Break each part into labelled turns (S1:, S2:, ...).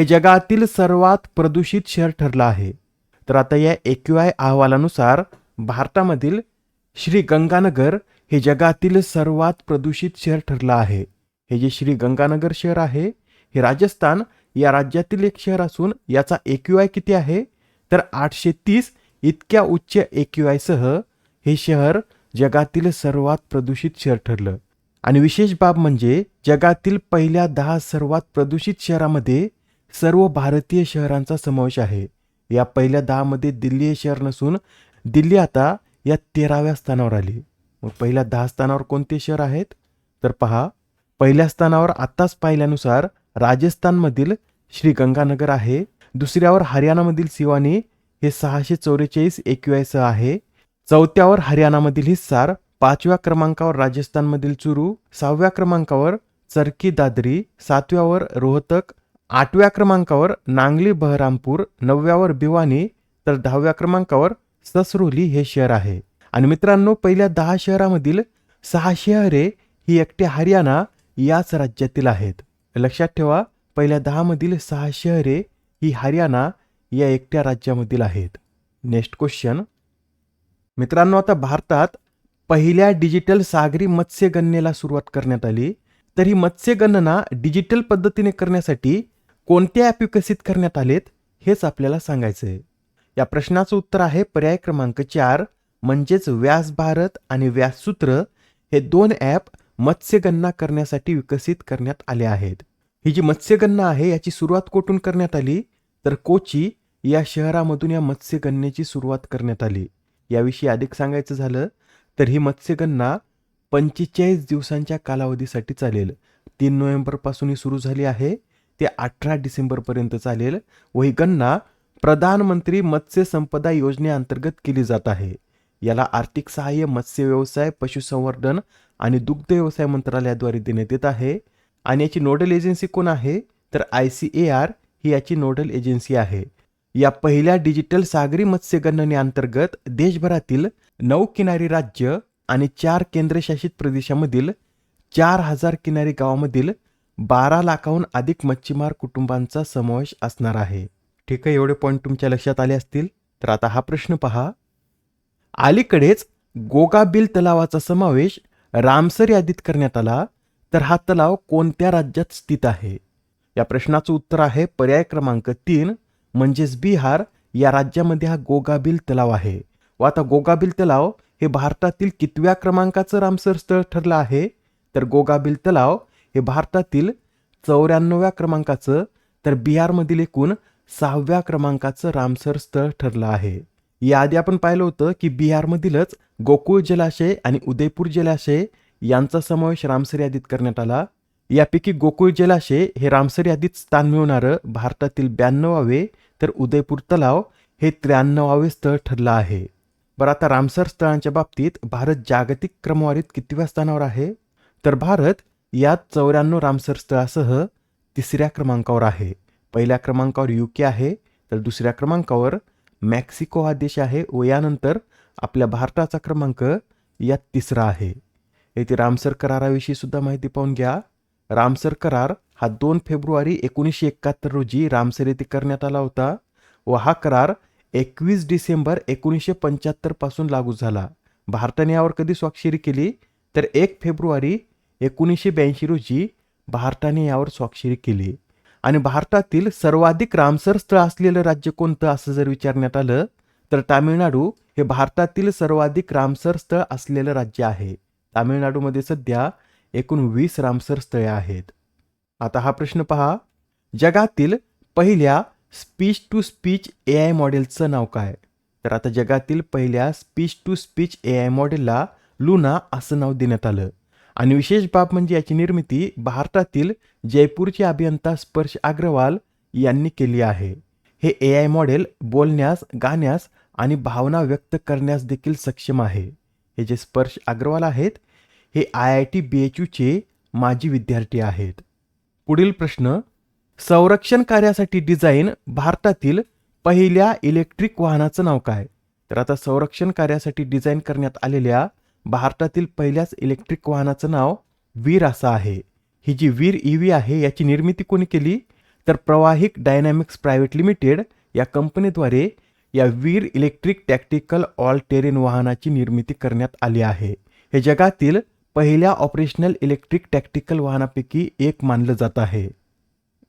S1: हे जगातील सर्वात प्रदूषित शहर ठरलं आहे. तर आता या एक्यूआय अहवालानुसार भारतामधील श्री गंगानगर हे जगातील सर्वात प्रदूषित शहर ठरलं आहे. हे जे श्री गंगानगर शहर आहे हे राजस्थान या राज्यातील एक शहर असून याचा एक्यूआय किती आहे? तर आठशे तीस इतक्या उच्च एक्यूआयसह हे शहर जगातील सर्वात प्रदूषित शहर ठरलं. आणि विशेष बाब म्हणजे जगातील पहिल्या दहा सर्वात प्रदूषित शहरामध्ये सर्व भारतीय शहरांचा समावेश आहे. या पहिल्या दहामध्ये दिल्ली हे शहर नसून दिल्ली आता या तेराव्या स्थानावर आली. मग पहिल्या दहा स्थानावर कोणते शहर आहेत? तर पहा पहिल्या स्थानावर आत्ताच पाहिल्यानुसार राजस्थानमधील श्रीगंगानगर आहे. दुसऱ्यावर हरियाणामधील सिवानी हे सहाशे चौवेचाळीस एक्यूआयसह आहे. चौथ्यावर हरियाणामधील हिस्सार पाचव्या क्रमांकावर राजस्थानमधील चुरू सहाव्या क्रमांकावर चरकी दादरी सातव्यावर रोहतक आठव्या क्रमांकावर नांगली बहरामपूर नवव्यावर भिवानी तर दहाव्या क्रमांकावर ससरोली हे शहर आहे. आणि मित्रांनो पहिल्या दहा शहरामधील सहा शहरे ही एकटे हरियाणा याच राज्यातील आहेत. लक्षात ठेवा पहिल्या दहामधील सहा शहरे ही हरियाणा या एकट्या राज्यामधील आहेत. नेक्स्ट क्वेश्चन मित्रांनो आता भारतात पहिल्या डिजिटल सागरी मत्स्यगणनेला सुरुवात करण्यात आली. तर ही मत्स्यगणना डिजिटल पद्धतीने करण्यासाठी कोणते ॲप विकसित करण्यात आलेत हेच आपल्याला सांगायचं आहे या प्रश्नाचं उत्तर आहे पर्याय क्रमांक चार म्हणजेच व्यास भारत आणि व्याससूत्र हे दोन ॲप मत्स्यगणना करण्यासाठी विकसित करण्यात आले आहेत. ही जी मत्स्यगणना आहे याची सुरुवात कोठून करण्यात आली? तर कोची या शहरामधून या मत्स्यगणनेची सुरुवात करण्यात आली. याविषयी अधिक सांगायचं झालं तर ही मत्स्यगणना पंचेचाळीस दिवसांच्या कालावधीसाठी चालेल. तीन नोव्हेंबरपासून ही सुरू झाली आहे. ते अठरा डिसेंबरपर्यंत चालेल. व ही गणना प्रधानमंत्री मत्स्य संपदा योजनेअंतर्गत केली जात आहे. याला आर्थिक सहाय्य मत्स्य व्यवसाय पशुसंवर्धन आणि दुग्ध व्यवसाय मंत्रालयाद्वारे देण्यात येत आहे. आणि याची नोडल एजन्सी कोण आहे? तर आय सी ए आर ही याची नोडल एजन्सी आहे. या पहिल्या डिजिटल सागरी मत्स्यगणनेअंतर्गत देशभरातील नऊ किनारी राज्य आणि चार केंद्रशासित प्रदेशामधील चार हजार किनारी गावामधील बारा लाखाहून अधिक मच्छीमार कुटुंबांचा समावेश असणार आहे. ठीक आहे एवढे पॉईंट तुमच्या लक्षात आले असतील? तर आता हा प्रश्न पहा. अलीकडेच गोगाबिल तलावाचा समावेश रामसर यादीत करण्यात आला. तर हा तलाव कोणत्या राज्यात स्थित आहे? या प्रश्नाचं उत्तर आहे पर्याय क्रमांक तीन म्हणजेच बिहार. या राज्यामध्ये हा गोगाबिल तलाव आहे. व आता गोगाबिल तलाव हे भारतातील कितव्या क्रमांकाचं रामसर स्थळ ठरलं आहे? तर गोगाबिल तलाव हे भारतातील चौऱ्याण्णव्या क्रमांकाचं तर बिहारमधील एकूण सहाव्या क्रमांकाचं रामसर स्थळ ठरलं आहे. याआधी आपण पाहिलं होतं की बिहारमधीलच गोकुळ जलाशय आणि उदयपूर जलाशय यांचा समावेश रामसर यादीत करण्यात आला. यापैकी गोकुळ जलाशय हे रामसर यादीत स्थान मिळवणारं भारतातील ब्याण्णवावे तर उदयपूर तलाव हे त्र्याण्णवावे स्थळ ठरलं आहे. बरं आता रामसर स्थळांच्या बाबतीत भारत जागतिक क्रमवारीत कितव्या स्थानावर आहे? तर भारत यात चौऱ्याण्णव रामसर स्थळासह तिसऱ्या क्रमांकावर आहे. पहिल्या क्रमांकावर यू के आहे तर दुसऱ्या क्रमांकावर मॅक्सिको हा देश आहे व यानंतर आपल्या भारताचा क्रमांक यात तिसरा आहे. येथे रामसर कराराविषयी सुद्धा माहिती पाहून घ्या. रामसर करार हा दोन फेब्रुवारी एकोणीसशे एकाहत्तर रोजी रामसर येथे करण्यात आला होता व हा करार एकवीस डिसेंबर एकोणीसशे पंच्याहत्तरपासून लागू झाला. भारताने यावर कधी स्वाक्षरी केली? तर एक फेब्रुवारी एकोणीसशे ब्याऐंशी रोजी भारताने यावर स्वाक्षरी केली. आणि भारतातील सर्वाधिक रामसर स्थळ असलेलं राज्य कोणतं असं जर विचारण्यात आलं तर तामिळनाडू हे भारतातील सर्वाधिक रामसर स्थळ असलेलं राज्य आहे. तामिळनाडूमध्ये सध्या एकूण वीस रामसर स्थळे आहेत. आता हा प्रश्न पहा. जगातील पहिल्या speech to speech A I मॉडेलचं नाव काय? तर आता जगातील पहिल्या speech to speech A I मॉडेलला लुना असं नाव देण्यात आलं. आणि विशेष बाब म्हणजे याची निर्मिती भारतातील जयपूरचे अभियंता स्पर्श अग्रवाल यांनी केली आहे. हे ए आय मॉडेल बोलण्यास गाण्यास आणि भावना व्यक्त करण्यास देखील सक्षम आहे. हे जे स्पर्श अग्रवाल आहेत हे I I T B H यूचे माजी विद्यार्थी आहेत. पुढील प्रश्न संरक्षण कार्यासाठी डिझाईन भारतातील पहिल्या इलेक्ट्रिक वाहनाचं नाव काय? तर आता संरक्षण कार्यासाठी डिझाईन करण्यात आलेल्या भारतातील पहिल्याच इलेक्ट्रिक वाहनाचं नाव वीर असं आहे. ही जी वीर ई व्ही आहे याची निर्मिती कोणी केली? तर प्रवाहिक डायनॅमिक्स प्रायव्हेट लिमिटेड या कंपनीद्वारे या Veer electric tactical all terrain वाहनाची निर्मिती करण्यात आली आहे. हे जगातील पहिल्या ऑपरेशनल इलेक्ट्रिक टॅक्टिकल वाहनापैकी एक मानलं जात आहे.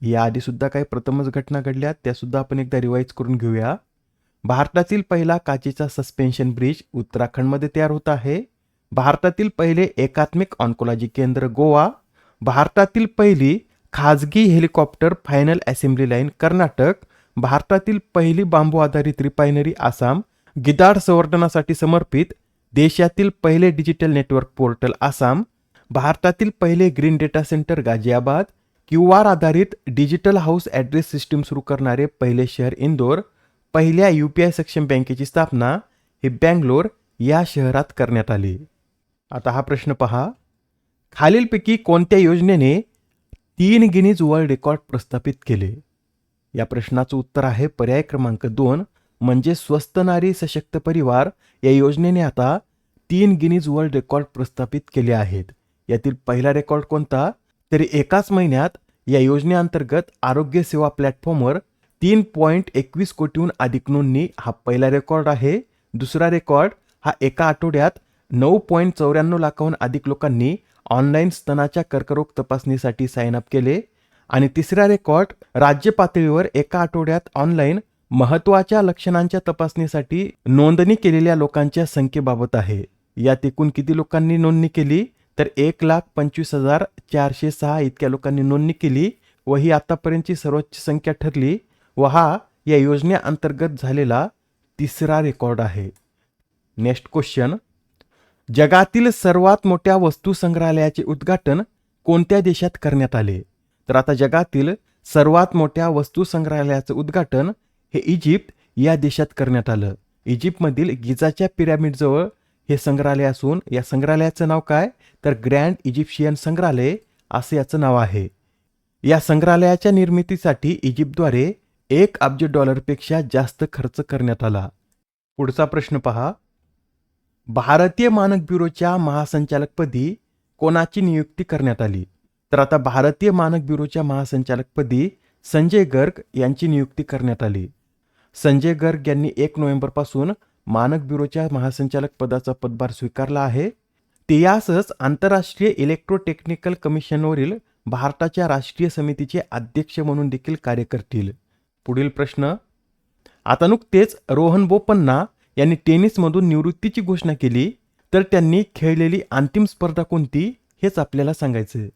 S1: याआधीसुद्धा काही प्रथमच घटना घडल्या त्यासुद्धा आपण एकदा रिवाईज करून घेऊया. भारतातील पहिला काचेचा सस्पेन्शन ब्रिज उत्तराखंडमध्ये तयार होत आहे. भारतातील पहिले एकात्मिक ऑन्कोलॉजी केंद्र गोवा भारतातील पहिली खाजगी helicopter final assembly line Karnataka भारतातील पहिली बांबू आधारित रिफायनरी आसाम गिदाड संवर्धनासाठी समर्पित देशातील पहिले डिजिटल नेटवर्क पोर्टल आसाम भारतातील पहिले green data centre Ghaziabad Q R आधारित डिजिटल हाऊस ॲड्रेस सिस्टीम सुरू करणारे पहिले शहर इंदोर पहिल्या यू पी आय सक्षम बँकेची स्थापना ही बँगलोर या शहरात करण्यात आली. आता हा प्रश्न पहा. खालीलपैकी कोणत्या योजनेने तीन गिनीज वर्ल्ड रेकॉर्ड प्रस्थापित केले? या प्रश्नाचं उत्तर आहे पर्याय क्रमांक दोन म्हणजे स्वस्त नारी सशक्त परिवार. या योजनेने आता तीन गिनीज वर्ल्ड रेकॉर्ड प्रस्थापित केले आहेत. यातील पहिला रेकॉर्ड कोणता? तरी एकाच महिन्यात या योजनेअंतर्गत आरोग्य सेवा प्लॅटफॉर्मवर तीन पॉईंट एकवीस कोटीहून अधिक नोंदणी हा पहिला रेकॉर्ड आहे. दुसरा रेकॉर्ड हा एका आठवड्यात नऊ पॉईंट चौऱ्याण्णव लाखाहून अधिक लोकांनी ऑनलाईन स्तनाच्या कर्करोग तपासणीसाठी साइन अप केले. आणि तिसरा रेकॉर्ड राज्य पातळीवर एका आठवड्यात ऑनलाईन महत्त्वाच्या लक्षणांच्या तपासणीसाठी नोंदणी केलेल्या लोकांच्या संख्येबाबत आहे. यात एकूण किती लोकांनी नोंदणी केली? तर एक लाख पंचवीस हजार चारशे सहा इतक्या लोकांनी नोंदणी केली व ही आतापर्यंतची सर्वोच्च संख्या ठरली व हा या योजनेअंतर्गत झालेला तिसरा रेकॉर्ड आहे. नेक्स्ट क्वेश्चन जगातील सर्वात मोठ्या वस्तू संग्रहालयाचे उद्घाटन कोणत्या देशात करण्यात आले? तर आता जगातील सर्वात मोठ्या वस्तू संग्रहालयाचं उद्घाटन हे इजिप्त या देशात करण्यात आलं. इजिप्तमधील गिझाच्या पिरॅमिडजवळ हे संग्रहालय असून या संग्रहालयाचं नाव काय? तर ग्रँड इजिप्शियन संग्रहालय असं याचं नाव आहे. या संग्रहालयाच्या निर्मितीसाठी इजिप्तद्वारे एक अब्ज डॉलरपेक्षा जास्त खर्च करण्यात आला. पुढचा प्रश्न पहा. भारतीय मानक ब्युरोच्या महासंचालकपदी कोणाची नियुक्ती करण्यात आली? तर आता भारतीय मानक ब्युरोच्या महासंचालकपदी संजय गर्ग यांची नियुक्ती करण्यात आली. संजय गर्ग यांनी एक नोव्हेंबरपासून मानक ब्युरोच्या महासंचालक पदाचा पदभार स्वीकारला आहे. ते यासच आंतरराष्ट्रीय इलेक्ट्रोटेक्निकल कमिशनवरील भारताच्या राष्ट्रीय समितीचे अध्यक्ष म्हणून देखील कार्य करतील. पुढील प्रश्न. आता नुकतेच रोहन बोपन्ना यांनी टेनिसमधून निवृत्तीची घोषणा केली तर त्यांनी खेळलेली अंतिम स्पर्धा कोणती हेच आपल्याला सांगायचं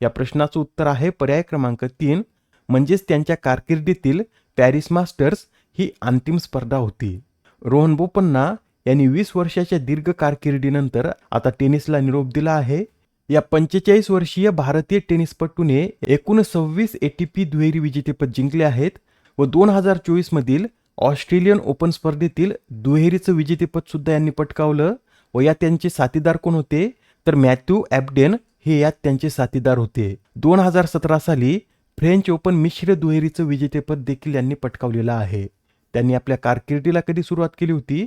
S1: या प्रश्नाचं उत्तर आहे पर्याय क्रमांक तीन म्हणजेच त्यांच्या कारकिर्दीतील पॅरिस मास्टर्स ही अंतिम स्पर्धा होती. रोहन बोपन्ना यांनी वीस वर्षाच्या दीर्घ कारकिर्दीनंतर आता टेनिसला निरोप दिला आहे. या पंचेचाळीस वर्षीय भारतीय टेनिसपटूने एकूण सव्वीस एटीपी दुहेरी विजेतेपद जिंकले आहेत व दोन हजार चोवीसमधील ऑस्ट्रेलियन ओपन स्पर्धेतील दुहेरीचं विजेतेपद सुद्धा यांनी पटकावलं व यात त्यांचे साथीदार कोण होते? तर मॅथ्यू ॲबडेन हे यात त्यांचे साथीदार होते. दोन हजार सतरा साली फ्रेंच ओपन मिश्र दुहेरीचं विजेतेपद देखील यांनी पटकावलेलं आहे. त्यांनी आपल्या कारकिर्दीला कधी सुरुवात केली होती?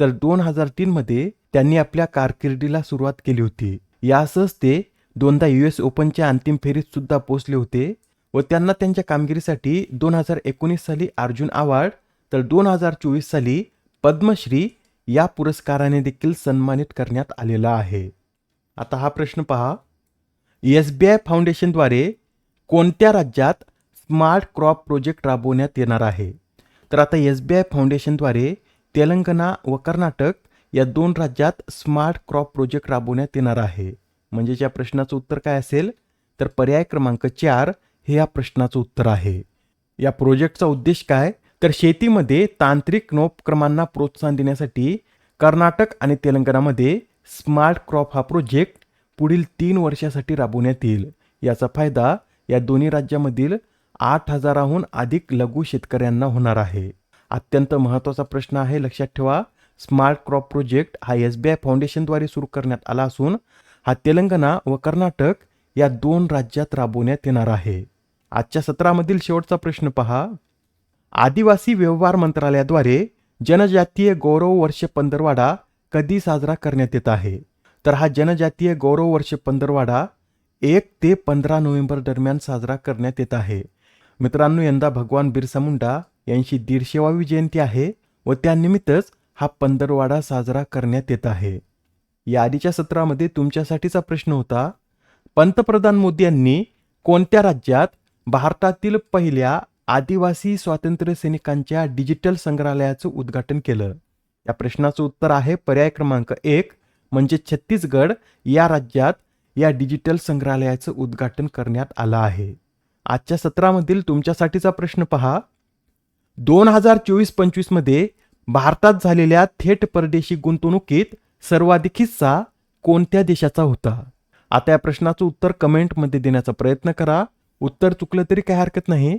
S1: तर दोन हजार तीनमध्ये त्यांनी आपल्या कारकिर्दीला सुरुवात केली होती. यासच ते दोनदा यू एस ओपनच्या अंतिम फेरीत सुद्धा पोहोचले होते व त्यांना त्यांच्या कामगिरीसाठी दोन हजार एकोणीस साली अर्जुन अवॉर्ड तर दोन हजार चोवीस साली पद्मश्री या पुरस्काराने देखील सन्मानित करण्यात आलेला आहे. आता हा प्रश्न पहा. एस बी आय फाउंडेशनद्वारे कोणत्या राज्यात स्मार्ट क्रॉप प्रोजेक्ट राबवण्यात येणार आहे? तर आता एस बी आय फाउंडेशनद्वारे तेलंगणा व कर्नाटक या दोन राज्यात स्मार्ट क्रॉप प्रोजेक्ट राबवण्यात येणार आहे. म्हणजे या प्रश्नाचं उत्तर काय असेल? तर पर्याय क्रमांक चार हे या प्रश्नाचं उत्तर आहे. या प्रोजेक्टचा उद्देश काय? तर शेतीमध्ये तांत्रिक नोपक्रमांना प्रोत्साहन देण्यासाठी कर्नाटक आणि तेलंगणामध्ये स्मार्ट क्रॉप हा प्रोजेक्ट पुढील तीन वर्षासाठी राबवण्यात येईल. याचा फायदा या दोन्ही राज्यामधील आठ हजाराहून अधिक लघु शेतकऱ्यांना होणार आहे. अत्यंत महत्त्वाचा प्रश्न आहे लक्षात ठेवा स्मार्ट क्रॉप प्रोजेक्ट हा एस बी आय फाउंडेशनद्वारे सुरू करण्यात आला असून हा तेलंगणा व कर्नाटक या दोन राज्यात राबवण्यात येणार आहे. आजच्या सत्रामधील शेवटचा प्रश्न पहा. आदिवासी व्यवहार मंत्रालयाद्वारे जनजातीय गौरव वर्ष पंधरवाडा कधी साजरा करण्यात येत आहे? तर हा जनजातीय गौरव वर्ष पंधरवाडा एक ते पंधरा नोव्हेंबर दरम्यान साजरा करण्यात येत आहे. मित्रांनो यंदा भगवान बिरसा मुंडा यांची दीडशेवावी जयंती आहे व त्यानिमित्तच हा पंधरवाडा साजरा करण्यात येत आहे. या आधीच्या सत्रामध्ये तुमच्यासाठीचा प्रश्न होता पंतप्रधान मोदी यांनी कोणत्या राज्यात भारतातील पहिल्या आदिवासी स्वातंत्र्य सैनिकांच्या डिजिटल संग्रहालयाचं उद्घाटन केलं. या प्रश्नाचं उत्तर आहे पर्याय क्रमांक एक म्हणजे छत्तीसगड या राज्यात या डिजिटल संग्रहालयाचं उद्घाटन करण्यात आलं आहे. आजच्या सत्रामधील तुमच्यासाठीचा प्रश्न पहा. दोन हजार चोवीस पंचवीसमध्ये भारतात झालेल्या थेट परदेशी गुंतवणुकीत सर्वाधिक हिस्सा कोणत्या देशाचा होता? आता या प्रश्नाचं उत्तर कमेंटमध्ये देण्याचा प्रयत्न करा. उत्तर चुकलं तरी काही हरकत नाही.